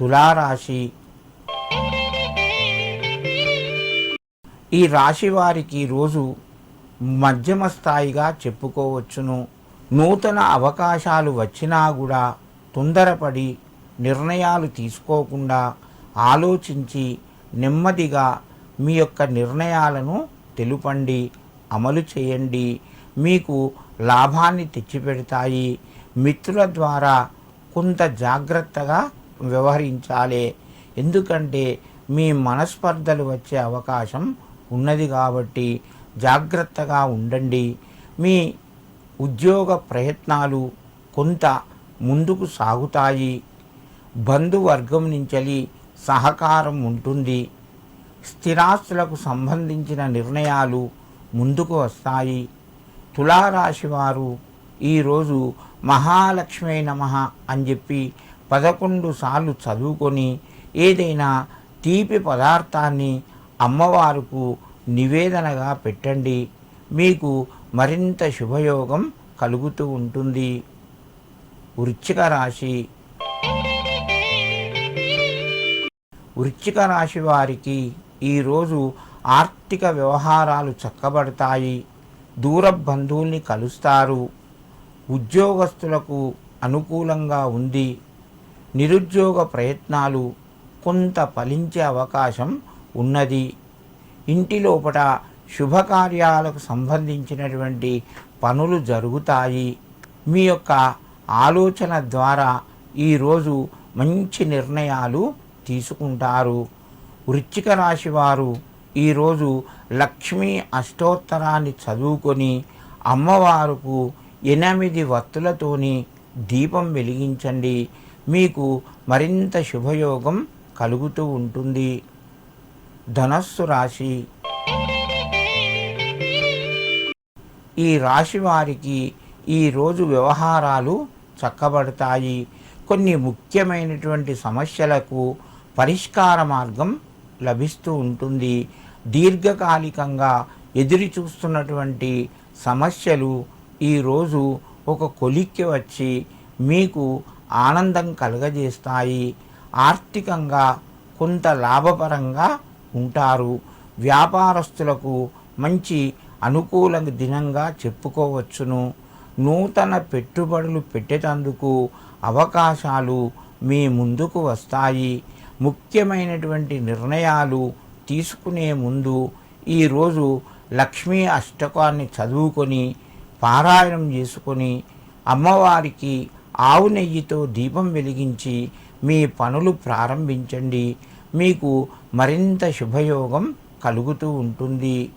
తులారాశి. ఈ రాశి వారికి రోజు మధ్యమ స్థాయిగా చెప్పుకోవచ్చును. నూతన అవకాశాలు వచ్చినా కూడా తొందరపడి నిర్ణయాలు తీసుకోకుండా ఆలోచించి నెమ్మదిగా మీ యొక్క నిర్ణయాలను తెలుపండి అమలు చేయండి. మీకు లాభాన్ని తెచ్చిపెడతాయి. మిత్రుల ద్వారా కొంత జాగ్రత్తగా వ్యవహరించాలి. ఎందుకంటే మీ మనస్పర్ధలు వచ్చే అవకాశం ఉన్నది కాబట్టి జాగ్రత్తగా ఉండండి. మీ ఉద్యోగ ప్రయత్నాలు కొంత ముందుకు సాగుతాయి. బంధువర్గం నుంచి సహకారం ఉంటుంది. స్థిరాస్తులకు సంబంధించిన నిర్ణయాలు ముందుకు వస్తాయి. తులారాశి వారు ఈరోజు మహాలక్ష్మి నమ అని చెప్పి పదకొండు సార్లు చదువుకొని ఏదైనా తీపి పదార్థాన్ని అమ్మవారుకు నివేదనగా పెట్టండి. మీకు మరింత శుభయోగం కలుగుతూ ఉంటుంది. వృచ్చిక రాశి వృచ్చిక రాశి వారికి ఈరోజు ఆర్థిక వ్యవహారాలు చక్కబడతాయి. దూర బంధువుల్ని కలుస్తారు. ఉద్యోగస్తులకు అనుకూలంగా ఉంది. నిరుద్యోగ ప్రయత్నాలు కొంత ఫలించే అవకాశం ఉన్నది. ఇంటి లోపల శుభకార్యాలకు సంబంధించినటువంటి పనులు జరుగుతాయి. మీ యొక్క ఆలోచన ద్వారా ఈరోజు మంచి నిర్ణయాలు తీసుకుంటారు. వృచ్చిక రాశి వారు ఈరోజు లక్ష్మీ అష్టోత్తరాన్ని చదువుకొని అమ్మవారుకు ఎనిమిది వత్తులతోని దీపం వెలిగించండి. మీకు మరింత శుభయోగం కలుగుతూ ఉంటుంది. ధనస్సు రాశి. ఈ రాశి వారికి ఈరోజు వ్యవహారాలు చక్కబడతాయి. కొన్ని ముఖ్యమైనటువంటి సమస్యలకు పరిష్కార మార్గం లభిస్తూ ఉంటుంది. దీర్ఘకాలికంగా ఎదురు చూస్తున్నటువంటి సమస్యలు ఈరోజు ఒక కొలిక్కి వచ్చి మీకు ఆనందం కలుగజేస్తాయి. ఆర్థికంగా కొంత లాభపరంగా ఉంటారు. వ్యాపారస్తులకు మంచి అనుకూల దినంగా చెప్పుకోవచ్చును. నూతన పెట్టుబడులు పెట్టేటందుకు అవకాశాలు మీ ముందుకు వస్తాయి. ముఖ్యమైనటువంటి నిర్ణయాలు తీసుకునే ముందు ఈరోజు లక్ష్మీ అష్టకాన్ని చదువుకొని పారాయణం చేసుకొని అమ్మవారికి ఆవు నెయ్యితో దీపం వెలిగించి మీ పనులు ప్రారంభించండి. మీకు మరింత శుభయోగం కలుగుతూ ఉంటుంది.